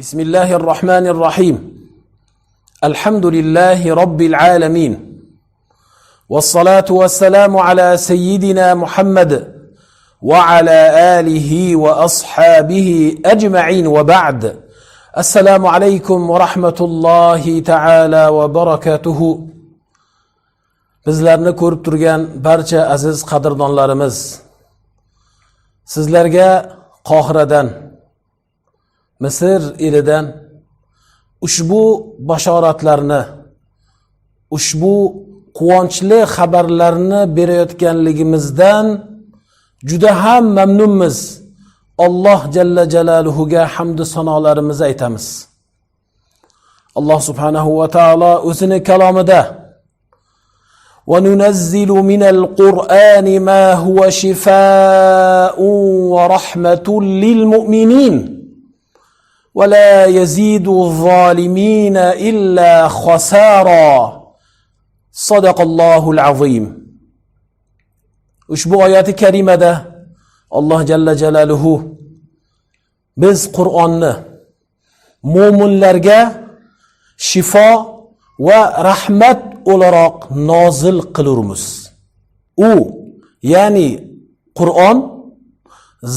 بسم الله الرحمن الرحيم. الحمد لله رب العالمين. والصلاة والسلام على سيدنا محمد وعلى آله وأصحابه أجمعين وبعد. السلام عليكم ورحمة الله تعالى وبركاته. bizlarni ko'rib turgan barcha aziz qadrdonlarimiz sizlarga qohiradan misr elidan ushbu bashoratlarni ushbu quvonchli xabarlarni berayotganligimizdan juda ham mamnunmiz alloh jalla jalaluhuga hamdu sanolarimizni aytamiz alloh subhanahu va taolo o'zini kalomida وننزل من القرآن ما هو شفاء ورحمة للمؤمنين ولا يزيد الظالمين إلا خسارا صدق الله العظيم ushbu oyati karimada alloh jalla jalaluhu biz qur'onni mo'minlarga shifo va rahmat o'laroq nozil qilurmiz u ya'ni qur'on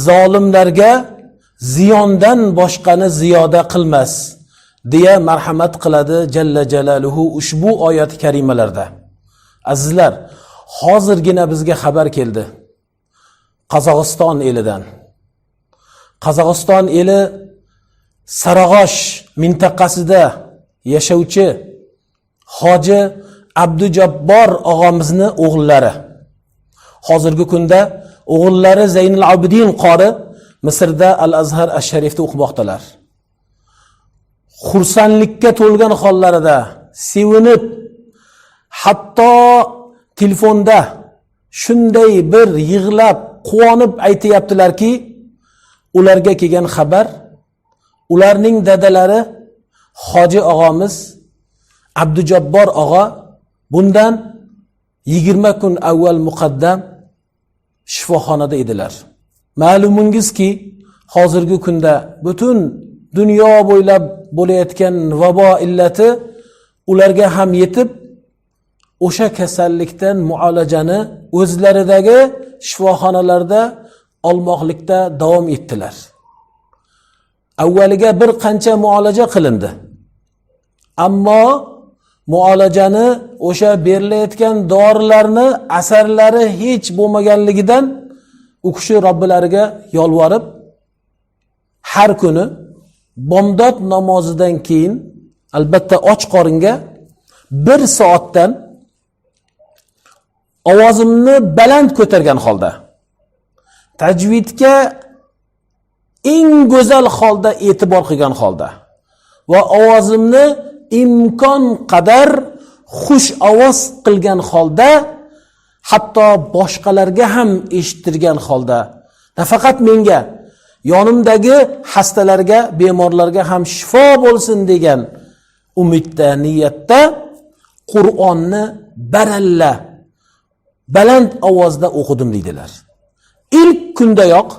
zolimlarga ziyondan boshqani ziyoda qilmas deya marhamat qiladi jalla jalaluhu ushbu oyat karimalarda. Azizlar hozirgina bizga xabar keldi. Qozog'iston elidan. Qozog'iston eli sarag'osh mintaqasida yashovchi hoji abdujabbor og'amizni o'g'illari. Hozirgi kunda o'g'illari zaynul abidin qori misrda al azhar ash sharifda o'qimoqdalar. Xursandlikka to'lgan hollarida sevinib hatto telefonda shunday bir yig'lab quvonib aytyaptilarki ularga kelgan xabar ularning dadalari hoji og'amiz abdujabbor og'a bundan yigirma kun avval muqaddam shifoxonada edilar ma'lumingizki hozirgi kunda butun dunyo bo'ylab bo'layotgan vabo illati ularga ham yetib o'sha kasallikdan muolajani o'zlaridagi shifoxonalarda olmoqlikda davom etdilar. Avvaliga bir qancha muolaja qilindi. Ammo muolajani o'sha berilayotgan dorilarni asarlari hech bo'lmaganligidan u kishi robbilariga yolvorib har kuni bomdod namozidan keyin albatta och qoringa bir soatdan ovozimni baland ko'targan holda tajvidga eng go'zal holda e'tibor qilgan holda va ovozimni imkon qadar xush ovoz qilgan holda hatto boshqalarga ham eshittirgan holda. Nafaqat menga yonimdagi xastalarga bemorlarga ham shifo bo'lsin degan umidda niyatda qur'onni baralla baland ovozda o'qidim deydilar. Ilk kundayoq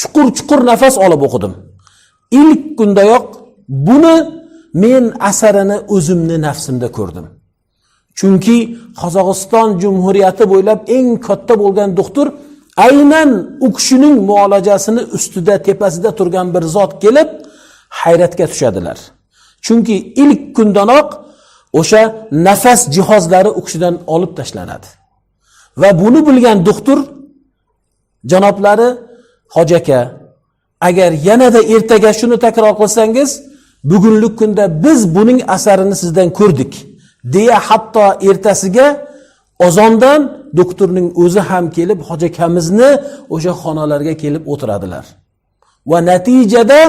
chuqur chuqur nafas olib o'qidim. Ilk kundayoq buni men asarini o'zimni nafsimda ko'rdim. Chunki qozog'iston jumhuriyati bo'ylab eng katta bo'lgan doktor aynan u kishining muolajasini ustida tepasida turgan bir zot kelib hayratga tushadilar. Chunki ilk kundanoq o'sha nafas jihozlari u kishidan olib tashlanadi. Va buni bilgan doktor janoblari hoji aka agar yanada ertaga shuni takror qilsangiz bugungi kunda biz buning asarini sizdan ko'rdik deya hatto ertasiga ozondan doktorning o'zi ham kelib hojakamizni o'sha xonalarga kelib o'tiradilar. Va natijada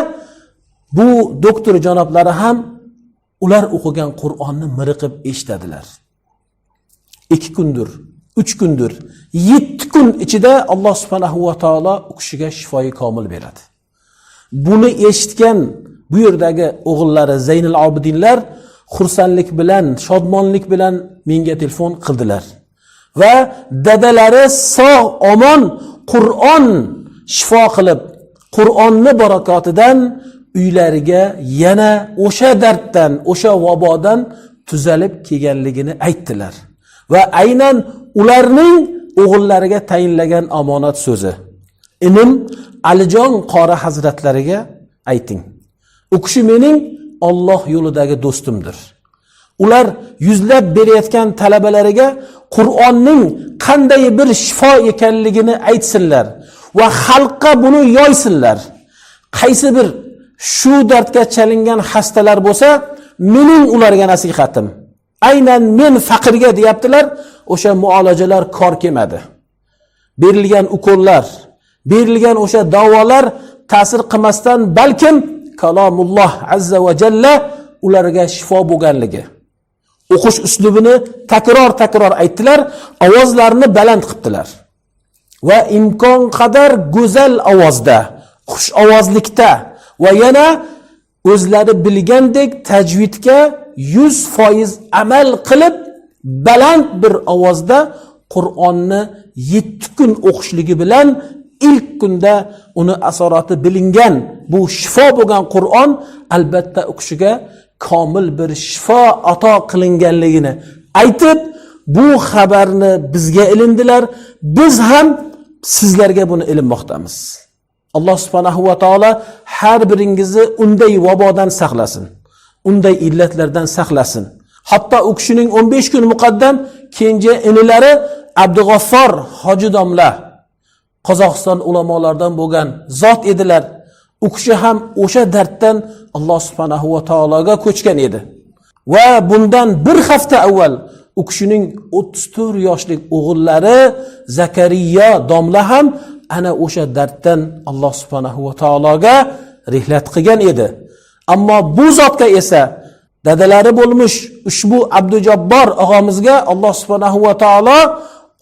bu doktor janoblari ham ular o'qigan qur'onni miriqib eshitadilar. Ikki kundir uch kundir yetti kun ichida alloh subhanahu va taolo u kishiga shifoyi komil beradi. Buni eshitgan bu yerdagi o'g'illari zaynil obidinlar xursandlik bilan shodmonlik bilan menga telefon qildilar. Va dadalari sog' omon qur'on shifo qilib qur'onni barakotidan uylariga yana o'sha darddan o'sha vabodan tuzalib kelganligini aytdilar. Va aynan ularning o'g'illariga tayinlagan omonat so'zi. İnim alijon qori hazratlariga ayting. U kishi mening olloh yo'lidagi do'stimdir. Ular yuzlab berayotgan talabalariga qur'onning qanday bir shifo ekanligini aytsinlar va xalqqa buni yoysinlar. Qaysi bir shu dardga chalingan xastalar bo'lsa mening ularga nasihatim. Aynan men faqirga deyaptilar o'sha muolajalar kor kelmadi. Berilgan ukollar berilgan o'sha davolar ta'sir qilmasdan balkim kalomulloh azza va jalla ularga shifo bo'lganligi. O'qish uslubini takror takror aytdilar ovozlarini baland qilibdilar. Va imkon qadar go'zal ovozda xush ovozlikda va yana o'zlari bilgandek tajvidga yuz foiz amal qilib baland bir ovozda qur'onni yetti kun o'qishligi bilan ilk kunda uni asorati bilingan bu shifo bo'lgan qur'on albatta u kishiga komil bir shifo ato qilinganligini aytib bu xabarni bizga ilindilar biz ham sizlarga buni ilinmoqdamiz. Alloh subhanahu va taolo har biringizni unday vabodan saqlasin unday illatlardan saqlasin. Hatto u kishining 15 kun muqaddam kenja inilari abdug'affor hoji domla qozog'iston ulamolaridan bo'lgan zot edilar. U kishi ham o'sha darddan alloh subhanahu va taologa ko'chgan edi. Va bundan bir hafta avval u kishining 34 yoshlik o'g'illari zakariya domla ham ana o'sha darddan alloh subhanahu va taologa rihlat qilgan edi. Ammo bu zotga esa dadalari bo'lmish ushbu abdujabbor og'amizga alloh subhanahu va taolo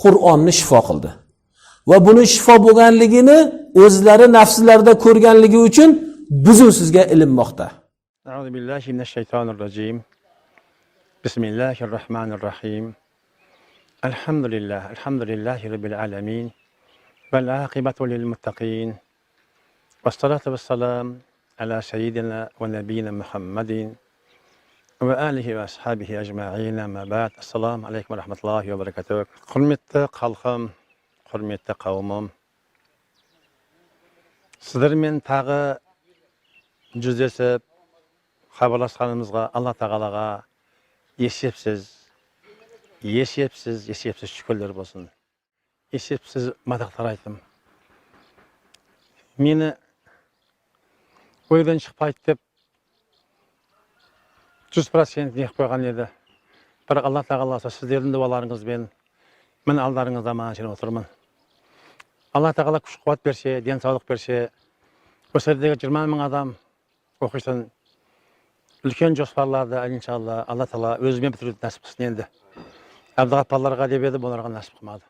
qur'onni shifo qildi. va buni shifo bo'lganligini o'zlari nafslarida ko'rganligi uchun bizu sizga ilinmoqda أعوذ بالله من الشيطان الرجيم بسم الله الرحمن الرحيم الحمد لله الحمد لله رب العالمين والعاقبة للمتقين والصلاة والسلام على سيدنا ونبينا محمد وآله وأصحابه أجمعين ما بعد السلام عليكم ورحمة الله وبركاته حرمتي خلقم құрметті қауымым сіздермен тағы жүздесіп хабарласқанымызға алла тағалаға есепсіз есепсіз есепсіз шүкірлер болсын. Есепсіз мадақтар айттым мені ойдан шықпайды деп жүз процент неғып қойған еді. Бірақ алла тағала сіздердің дұғаларыңызбен мен алдарыңызда маған отырмын алла тағала күш қуат берсе денсаулық берсе осы жердегі жиырма мың адам оқитын үлкен жоспарларды иншалла алла тағала өзімен бітіруді нәсіп қылсын енді. Әбдіғаппарларға деп еді бұларға нәсіп қылмады.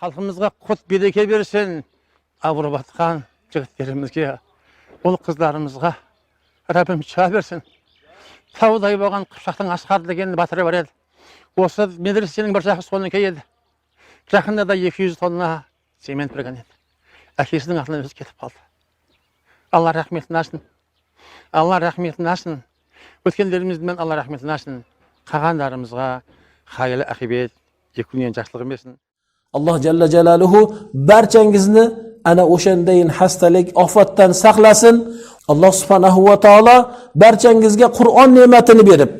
Халқымызға құт береке берсін ауырып жатқан жігіттерімізге ұл қыздарымызға раббим шыға берсін. Таудай болған қыпшақтың асқар деген батыры бар еді. Осы медресенің бір жағы сонікі еді жақында да екі жүз тонна цемент берген еді әкесінің атынан өзі кетіп қалды алла рахметін ашсын алла рахметін ашсын өткендеріміздің алла рахметін ашсын қалғандарымызға қайырлы ақибет екі күннен жақсылық берсін alloh jalla jalaluhu barchangizni ana o'shandayin xastalik ofatdan saqlasin alloh subhanahu va taolo barchangizga qur'on ne'matini berib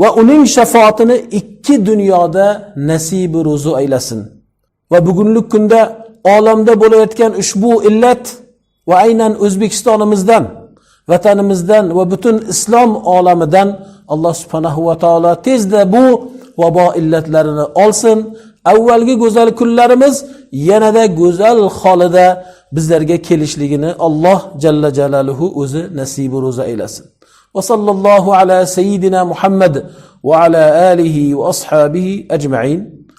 va uning shafoatini ikki dunyoda nasibi ro'zu aylasin Va bugungi kunda olamda bo'layotgan ushbu illat va aynan o'zbekistonimizdan vatanimizdan va butun islom olamidan alloh subhanahu va taolo tezda bu vabo illatlarini olsin avvalgi go'zal kunlarimiz yanada go'zal holida bizlarga kelishligini alloh jalla jalaluhu o'zi nasibi ro'za aylasin va sallallohu ala sayyidina muhammad va ala alihi va